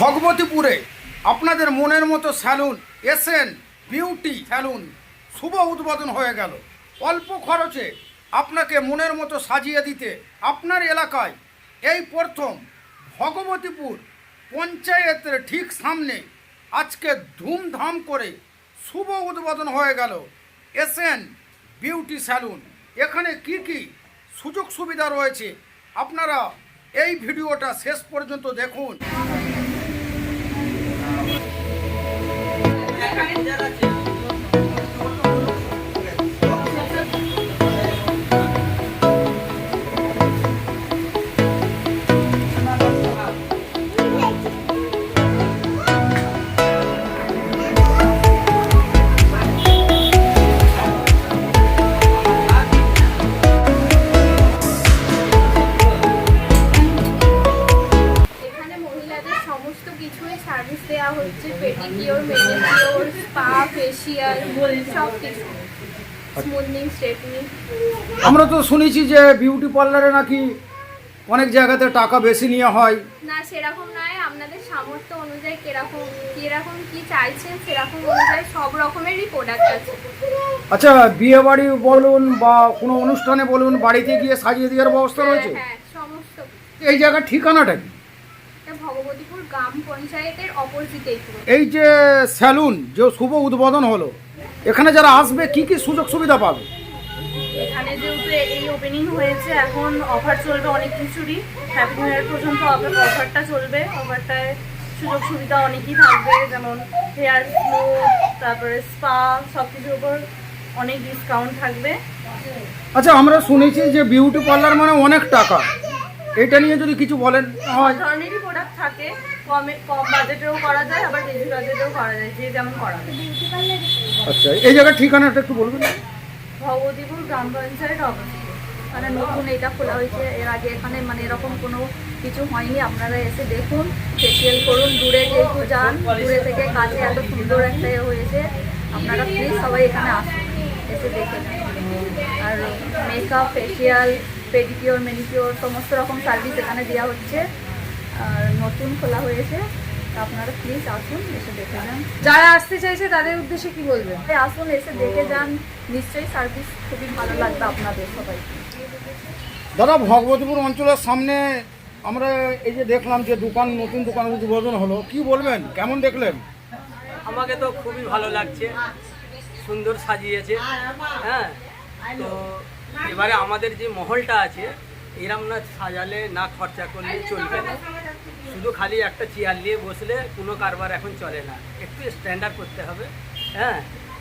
ভগবতীপুরে আপনাদের মনের মতো স্যালুন এসএন বিউটি স্যালুন। শুভ উদ্বোধন হয়ে গেল। অল্প খরচে আপনাকে মনের মতো সাজিয়ে দিতে আপনার এলাকায় এই প্রথম ভগবতীপুর পঞ্চায়েতের ঠিক সামনে আজকে ধুমধাম করে শুভ উদ্বোধন হয়ে গেল। S N beauty salon. এখানে কি কি সুযোগ সুবিধা রয়েছে? আপনারা এই ভিডিওটা শেষ পর্যন্ত দেখুন। এখানে মহিলাদের সমস্ত কিছুই সার্ভিস দেওয়া হচ্ছে পেডিকিওর মেনিকিওর স্পা ফেসিয়াল সব কিছু। স্মুথনিং স্ট্রেটনিং আমরা তো শুনেছি যে বিউটি পার্লারে নাকি অনেক জায়গাতে টাকা বেশি নেওয়া হয়। না সেরকম নয়। আপনাদের সামর্থ্য অনুযায়ী কীরকম কীরকম কি চাইছেন সেরকম অনুযায়ী সব রকমেরই প্রোডাক্ট আছে। আচ্ছা বিয়ে বাড়ি বলুন বা কোনো অনুষ্ঠানে বলুন বাড়িতে গিয়ে সাজিয়ে দেওয়ার ব্যবস্থা হ্যাঁ রয়েছে? হ্যাঁ সমস্ত। এই জায়গার ঠিকানাটা কি? ভগবতীপুর গ্রাম পঞ্চায়েতের অপোজিটেই পুরো। এই যে স্যালুন যে শুভ উদ্বোধন হলো এখানে যারা আসবে কি কি সুযোগ সুবিধা পাবে? এখানে যেহেতু এই ওপেনিং হয়েছে এখন অফার চলবে অনেক কিছুরই। হ্যাপি নিউ ইয়ার পর্যন্ত অফারটা চলবে। অফারটায় সুযোগ সুবিধা অনেকই থাকবে যেমন হেয়ার স্লো তারপরে স্পা সব কিছুর উপর অনেক ডিসকাউন্ট থাকবে। আচ্ছা আমরা শুনেছি যে বিউটি পার্লার মানে অনেক টাকা। এটা নিয়ে যদি কিছু বলেন। হয় প্রোডাক্ট থাকে কমে কম বাজেটেও করা যায় আবার বেশি বাজেটেও করা যায় যে যেমন করা যায়। আচ্ছা এই জায়গার ঠিকানাটা একটু বলবেন? ভগবতীপুর গ্রাম পঞ্চায়েত অবস্থিত। মানে নতুন এটা খোলা হয়েছে এর আগে এখানে মানে এরকম কোনো কিছু হয়নি। আপনারা এসে দেখুন ফেসিয়াল করুন দূরে যেহেতু যান দূরে থেকে কাছে এত সুন্দর একটা হয়েছে। আপনারা প্লিজ সবাই এখানে আসুন এসে দেখে আর মেকআপ ফেসিয়াল পেডিকিওর মেনিকিওর সমস্ত রকম সার্ভিস এখানে দেওয়া হচ্ছে। আর নতুন খোলা হয়েছে আপনারা প্লিজ আসুন এসে দেখে যান। যারা আসতে চাইছে তাদের উদ্দেশ্যে কি বলবেন? তাই আসুন এসে দেখে যান। নিশ্চয়ই সার্ভিস খুবই ভালো লাগবে আপনাদের সবাই। দাদা ভগবতীপুর অঞ্চলের সামনে আমরা এই যে দেখলাম যে দোকান নতুন দোকান উদ্বোধন হলো কি বলবেন? কেমন দেখলেন? আমাকে তো খুবই ভালো লাগছে। সুন্দর সাজিয়েছে। হ্যাঁ তো এবারে আমাদের যে মহলটা আছে এরম না সাজালে না খরচা করলে চলবে না। শুধু খালি একটা চেয়ার নিয়ে বসলে কোনো কারবার এখন চলে না। একটু স্ট্যান্ডার্ড করতে হবে হ্যাঁ?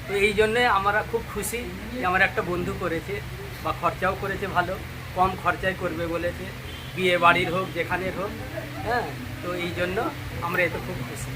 তো এই জন্যে আমরা খুব খুশি যে আমার একটা বন্ধু করেছে, বা খরচাও করেছে ভালো, কম খরচায় করবে বলেছে, বিয়ে বাড়ির হোক, যেখানের হোক হ্যাঁ? তো এই জন্য আমরা এতে খুব খুশি।